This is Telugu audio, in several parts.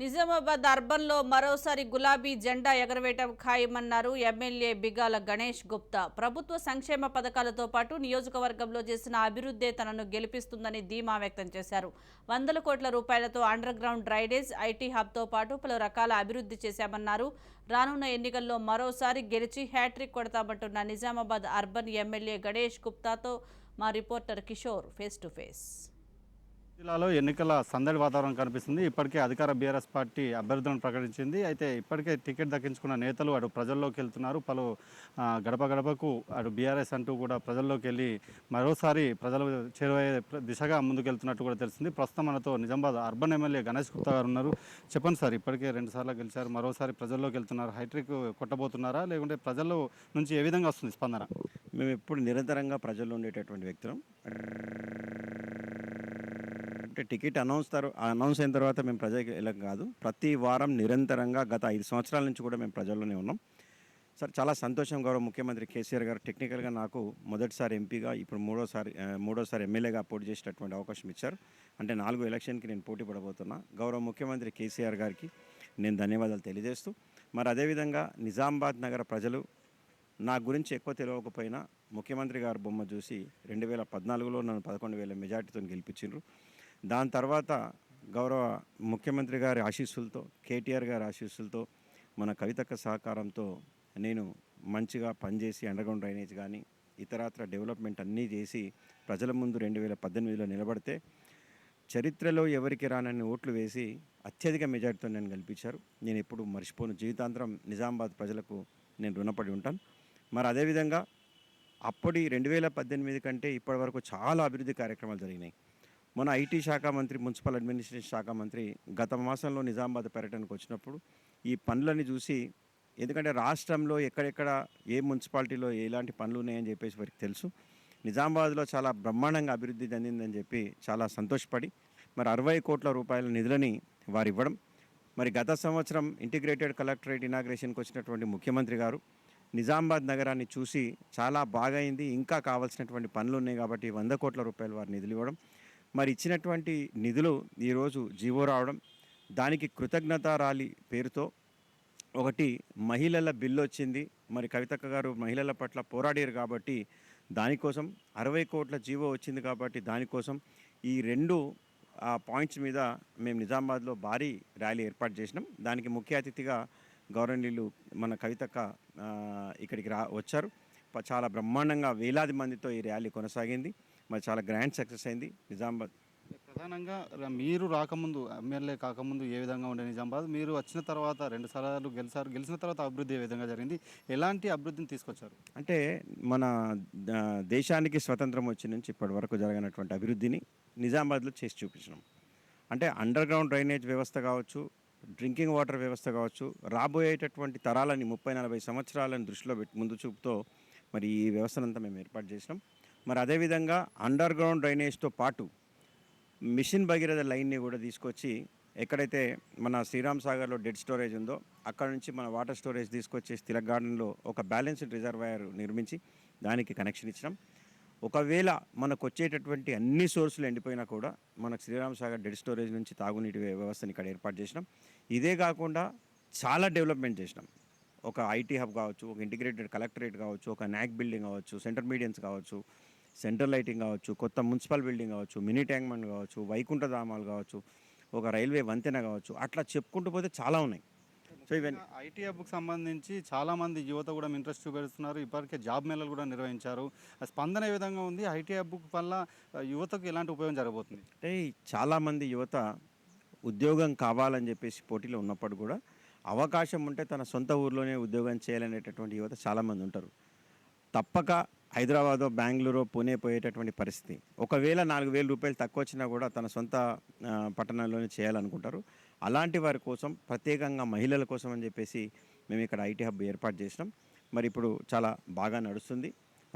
నిజామాబాద్ అర్బన్లో మరోసారి గులాబీ జెండా ఎగరవేయటం ఖాయమన్నారు ఎమ్మెల్యే బిగాల గణేష్ గుప్తా. ప్రభుత్వ సంక్షేమ పథకాలతో పాటు నియోజకవర్గంలో చేసిన అభివృద్ధే తనను గెలిపిస్తుందని ధీమా వ్యక్తం చేశారు. వందల కోట్ల రూపాయలతో అండర్ గ్రౌండ్ డ్రైనేజ్ ఐటీ హబ్తో పాటు పలు రకాల అభివృద్ధి చేశామన్నారు. రానున్న ఎన్నికల్లో మరోసారి గెలిచి హ్యాట్రిక్ కొడతామంటున్న నిజామాబాద్ అర్బన్ ఎమ్మెల్యే గణేష్ గుప్తాతో మా reporter Kishore face to face. జిల్లాలో ఎన్నికల సందడి వాతావరణం కనిపిస్తుంది. ఇప్పటికే అధికార బీఆర్ఎస్ పార్టీ అభ్యర్థులను ప్రకటించింది. అయితే ఇప్పటికే టికెట్ దక్కించుకున్న నేతలు అటు ప్రజల్లోకి వెళ్తున్నారు. పలు గడప గడపకు అటు బీఆర్ఎస్ అంటూ కూడా ప్రజల్లోకి వెళ్ళి మరోసారి ప్రజలు చేరువయ్యే దిశగా ముందుకెళ్తున్నట్టు కూడా తెలిసింది ప్రస్తుతం మనతో నిజామాబాద్ అర్బన్ ఎమ్మెల్యే గణేష్ గుప్తా గారు ఉన్నారు. చెప్పండి సార్ ఇప్పటికే రెండు సార్లు గెలిచారు. మరోసారి ప్రజల్లోకి వెళ్తున్నారు. హైట్రిక్ కొట్టబోతున్నారా? లేకుంటే ప్రజల నుంచి ఏ విధంగా వస్తుంది స్పందన? మేము ఎప్పుడు నిరంతరంగా ప్రజల్లో ఉండేటటువంటి వ్యక్తులం. అంటే టికెట్ అనౌన్స్ తర్వాత అనౌన్స్ అయిన తర్వాత మేము ప్రజలకు వెళ్ళం కాదు. ప్రతి వారం నిరంతరంగా గత ఐదు సంవత్సరాల నుంచి కూడా మేము ప్రజల్లోనే ఉన్నాం. సార్ చాలా సంతోషం గౌరవ ముఖ్యమంత్రి కేసీఆర్ గారు. టెక్నికల్గా నాకు మొదటిసారి ఎంపీగా ఇప్పుడు మూడోసారి మూడోసారి ఎమ్మెల్యేగా పోటీ చేసేటటువంటి అవకాశం ఇచ్చారు. అంటే నాలుగో ఎలక్షన్కి నేను పోటీ పడబోతున్నా. గౌరవ ముఖ్యమంత్రి కేసీఆర్ గారికి నేను ధన్యవాదాలు తెలియజేస్తూ మరి అదేవిధంగా నిజామాబాద్ నగర ప్రజలు నా గురించి ఎక్కువ తెలియకపోయినా ముఖ్యమంత్రి గారు బొమ్మ చూసి రెండు వేల పద్నాలుగులో నన్ను పదకొండు వేల మెజార్టీతో గెలిపించిండ్రు. దాని తర్వాత గౌరవ ముఖ్యమంత్రి గారి ఆశీస్సులతో కేటీఆర్ గారి ఆశీస్సులతో మన కవితక్క సహకారంతో నేను మంచిగా పనిచేసి అండర్గ్రౌండ్ డ్రైనేజ్ కానీ ఇతరత్ర డెవలప్మెంట్ అన్నీ చేసి ప్రజల ముందు రెండు వేల పద్దెనిమిదిలో నిలబడితే చరిత్రలో ఎవరికి రానన్ని ఓట్లు వేసి అత్యధిక మెజార్టీతో నేను గెలిపించారు. నేను ఎప్పుడు మర్చిపోను. జీవితాంతరం నిజామాబాద్ ప్రజలకు నేను రుణపడి ఉంటాను. మరి అదేవిధంగా అప్పటి రెండు వేల పద్దెనిమిది కంటే ఇప్పటి వరకు చాలా అభివృద్ధి కార్యక్రమాలు జరిగినాయి. మన ఐటీ శాఖ మంత్రి మున్సిపల్ అడ్మినిస్ట్రేషన్ శాఖ మంత్రి గత మాసంలో నిజామాబాద్ పర్యటనకు వచ్చినప్పుడు ఈ పనులని చూసి ఎందుకంటే రాష్ట్రంలో ఎక్కడెక్కడ ఏ మున్సిపాలిటీలో ఎలాంటి పనులు ఉన్నాయని చెప్పేసి వారికి తెలుసు. నిజామాబాద్లో చాలా బ్రహ్మాండంగా అభివృద్ధి చెందిందని చెప్పి చాలా సంతోషపడి మరి అరవై కోట్ల రూపాయల నిధులని వారు ఇవ్వడం మరి గత సంవత్సరం ఇంటిగ్రేటెడ్ కలెక్టరేట్ ఇనాగ్రేషన్కి వచ్చినటువంటి ముఖ్యమంత్రి గారు నిజామాబాద్ నగరాన్ని చూసి చాలా బాగా అయింది ఇంకా కావాల్సినటువంటి పనులు ఉన్నాయి కాబట్టి వంద కోట్ల రూపాయలు వారు నిధులు ఇవ్వడం మరి ఇచ్చినటువంటి నిధులు ఈరోజు జీవో రావడం దానికి కృతజ్ఞత ర్యాలీ పేరుతో ఒకటి మహిళల బిల్లు వచ్చింది. మరి కవితక్క గారు మహిళల పట్ల పోరాడారు కాబట్టి దానికోసం అరవై కోట్ల జీవో వచ్చింది కాబట్టి దానికోసం ఈ రెండు ఆ పాయింట్స్ మీద మేము నిజామాబాద్లో భారీ ర్యాలీ ఏర్పాటు చేసినాం. దానికి ముఖ్య అతిథిగా గౌరవనీయులు మన కవితక్క ఇక్కడికి రా వచ్చారు. చాలా బ్రహ్మాండంగా వేలాది మందితో ఈ ర్యాలీ కొనసాగింది. మరి చాలా గ్రాండ్ సక్సెస్ అయింది నిజామాబాద్. ప్రధానంగా మీరు రాకముందు ఎమ్మెల్యే కాకముందు ఏ విధంగా ఉండే నిజామాబాద్? మీరు వచ్చిన తర్వాత రెండు సార్లు గెలిచారు గెలిచిన తర్వాత అభివృద్ధి ఏ విధంగా జరిగింది? ఎలాంటి అభివృద్ధిని తీసుకొచ్చారు? అంటే మన దేశానికి స్వతంత్రం వచ్చి నుంచి ఇప్పటి వరకు జరిగినటువంటి అభివృద్ధిని నిజామాబాద్లో చేసి చూపించినాం. అంటే అండర్ గ్రౌండ్ డ్రైనేజ్ వ్యవస్థ కావచ్చు డ్రింకింగ్ వాటర్ వ్యవస్థ కావచ్చు రాబోయేటటువంటి తరాలని ముప్పై నలభై సంవత్సరాలను దృష్టిలో పెట్టి ముందు చూపుతో మరి ఈ వ్యవస్థనంతా మేము ఏర్పాటు చేసినాం. మరి అదేవిధంగా అండర్ గ్రౌండ్ డ్రైనేజ్తో పాటు మిషన్ భగీరథ లైన్ని కూడా తీసుకొచ్చి ఎక్కడైతే మన శ్రీరామ్ సాగర్లో డెడ్ స్టోరేజ్ ఉందో అక్కడ నుంచి మన వాటర్ స్టోరేజ్ తీసుకొచ్చి తిలక్ గార్డెన్లో ఒక బ్యాలెన్స్డ్ రిజర్వాయర్ నిర్మించి దానికి కనెక్షన్ ఇచ్చినాం. ఒకవేళ మనకు వచ్చేటటువంటి అన్ని సోర్సులు ఎండిపోయినా కూడా మనకు శ్రీరామ్ సాగర్ డెడ్ స్టోరేజ్ నుంచి తాగునీటి వ్యవస్థని ఇక్కడ ఏర్పాటు చేసినాం. ఇదే కాకుండా చాలా డెవలప్మెంట్ చేసినాం. ఒక ఐటీ హబ్ కావచ్చు ఒక ఇంటిగ్రేటెడ్ కలెక్టరేట్ కావచ్చు ఒక నాక్ బిల్డింగ్ కావచ్చు సెంటర్ మీడియన్స్ కావచ్చు సెంట్రల్ లైటింగ్ కావచ్చు కొత్త మున్సిపల్ బిల్డింగ్ కావచ్చు మినీ ట్యాంక్మెంట్ కావచ్చు వైకుంఠ ధామాలు కావచ్చు ఒక రైల్వే వంతెన కావచ్చు అట్లా చెప్పుకుంటూ పోతే చాలా ఉన్నాయి. సో ఇవన్నీ ఐటీ హబ్కి సంబంధించి చాలా మంది యువత కూడా ఇంట్రెస్ట్ చూపెడుతున్నారు. ఇప్పటికే జాబ్ మేళలు కూడా నిర్వహించారు. స్పందన ఏ విధంగా ఉంది? ఐటీ హబ్ వల్ల యువతకు ఎలాంటి ఉపయోగం జరగబోతుంది? అంటే చాలామంది యువత ఉద్యోగం కావాలని చెప్పేసి పోటీలో ఉన్నప్పుడు కూడా అవకాశం ఉంటే తన సొంత ఊర్లోనే ఉద్యోగం చేయాలనేటటువంటి యువత చాలామంది ఉంటారు. తప్పక హైదరాబాద్ బెంగళూరు పూణే పోయేటటువంటి పరిస్థితి. ఒకవేళ నాలుగు వేల రూపాయలు తక్కువ వచ్చినా కూడా తన సొంత పట్టణంలోనే చేయాలనుకుంటారు. అలాంటి వారి కోసం ప్రత్యేకంగా మహిళల కోసం అని చెప్పేసి మేము ఇక్కడ ఐటీ హబ్ ఏర్పాటు చేసినాం. మరి ఇప్పుడు చాలా బాగా నడుస్తుంది.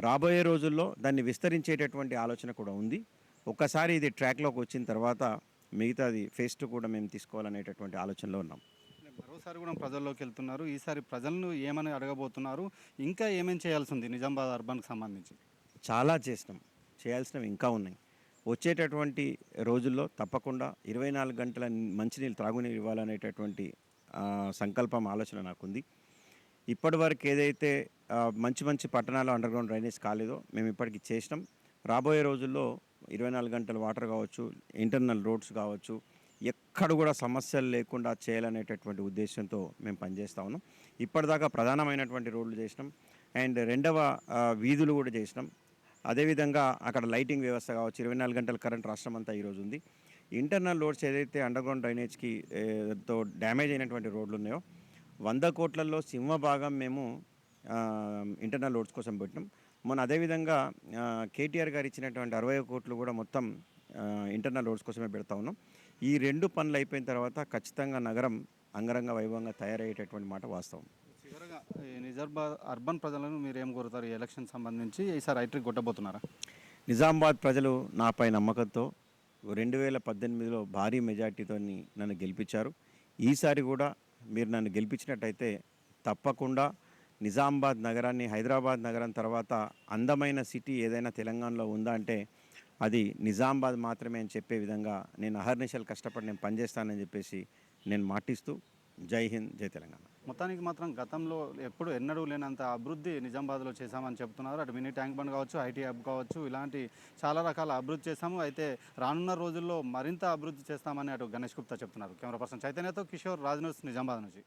రాబోయే రోజుల్లో దాన్ని విస్తరించేటటువంటి ఆలోచన కూడా ఉంది. ఒక్కసారి ఇది ట్రాక్లోకి వచ్చిన తర్వాత మిగతాది ఫేస్ట్ కూడా మేము తీసుకోవాలనేటటువంటి ఆలోచనలో ఉన్నాం. మరోసారి కూడా ప్రజల్లోకి వెళ్తున్నారు. ఈసారి ప్రజలను ఏమని అడగబోతున్నారు? ఇంకా ఏమేమి చేయాల్సి ఉంది నిజామాబాద్ అర్బన్కి సంబంధించి? చాలా చేసినాం. చేయాల్సినవి ఇంకా ఉన్నాయి. వచ్చేటటువంటి రోజుల్లో తప్పకుండా ఇరవై నాలుగు గంటల మంచినీళ్ళు త్రాగునీరు ఇవ్వాలనేటటువంటి సంకల్పం ఆలోచన నాకుంది. ఇప్పటివరకు ఏదైతే మంచి మంచి పట్టణాలు అండర్ గ్రౌండ్ డ్రైనేజ్ కాలేదో మేము ఇప్పటికి చేసినాం. రాబోయే రోజుల్లో ఇరవై నాలుగు గంటల వాటర్ కావచ్చు ఇంటర్నల్ రోడ్స్ కావచ్చు ఎక్కడ కూడా సమస్యలు లేకుండా చేయాలనేటటువంటి ఉద్దేశంతో మేము పనిచేస్తా ఉన్నాం. ఇప్పటిదాకా ప్రధానమైనటువంటి రోడ్లు చేసినాం. అండ్ రెండవ వీధులు కూడా చేసినాం. అదేవిధంగా అక్కడ లైటింగ్ వ్యవస్థ కావచ్చు ఇరవై నాలుగు గంటల కరెంట్ రాష్ట్రం అంతా ఈరోజు ఉంది ఇంటర్నల్ లోడ్స్ ఏదైతే అండర్గ్రౌండ్ డ్రైనేజ్కి తో డ్యామేజ్ అయినటువంటి రోడ్లు ఉన్నాయో వంద కోట్లలో సింహభాగం మేము ఇంటర్నల్ లోడ్స్ కోసం పెట్టినాం. మొన్న అదేవిధంగా కేటీఆర్ గారు ఇచ్చినటువంటి అరవై కోట్లు కూడా మొత్తం ఇంటర్నల్ లోడ్స్ కోసమే పెడతా ఉన్నాం. ఈ రెండు పనులు అయిపోయిన తర్వాత ఖచ్చితంగా నగరం అంగరంగ వైభవంగా తయారయ్యేటటువంటి మాట వాస్తవం. చివరగా నిజామాబాద్ అర్బన్ ప్రజలను మీరు ఏం కోరుతారు? ఈ ఎలక్షన్ సంబంధించి ఈసారి ఐట్రిక్ కొట్టబోతున్నారా? నిజామాబాద్ ప్రజలు నాపై నమ్మకంతో రెండు వేల పద్దెనిమిదిలో భారీ మెజార్టీతో నన్ను గెలిపించారు. ఈసారి కూడా మీరు నన్ను గెలిపించినట్టయితే తప్పకుండా నిజామాబాద్ నగరాన్ని హైదరాబాద్ నగరం తర్వాత అందమైన సిటీ ఏదైనా తెలంగాణలో ఉందా అంటే అది నిజామాబాద్ మాత్రమే అని చెప్పే విధంగా నేను అహర్నిశలు కష్టపడి నేను పనిచేస్తానని చెప్పేసి నేను మాటిస్తూ జై హింద్ జై తెలంగాణ. మొత్తానికి మాత్రం గతంలో ఎప్పుడు ఎన్నడూ లేనంత అభివృద్ధి నిజామాబాద్లో చేశామని చెప్తున్నారు. అటు మినీ ట్యాంక్ బండ్ కావచ్చు ఐటీ హబ్ కావచ్చు ఇలాంటి చాలా రకాల అభివృద్ధి చేశాము. అయితే రానున్న రోజుల్లో మరింత అభివృద్ధి చేస్తామని అటు గణేష్ గుప్తా చెప్తున్నారు. కెమెరా పర్సన్ చైతన్యతో కిషోర్ రాజ్ న్యూస్ నిజామాబాద్ నుంచి.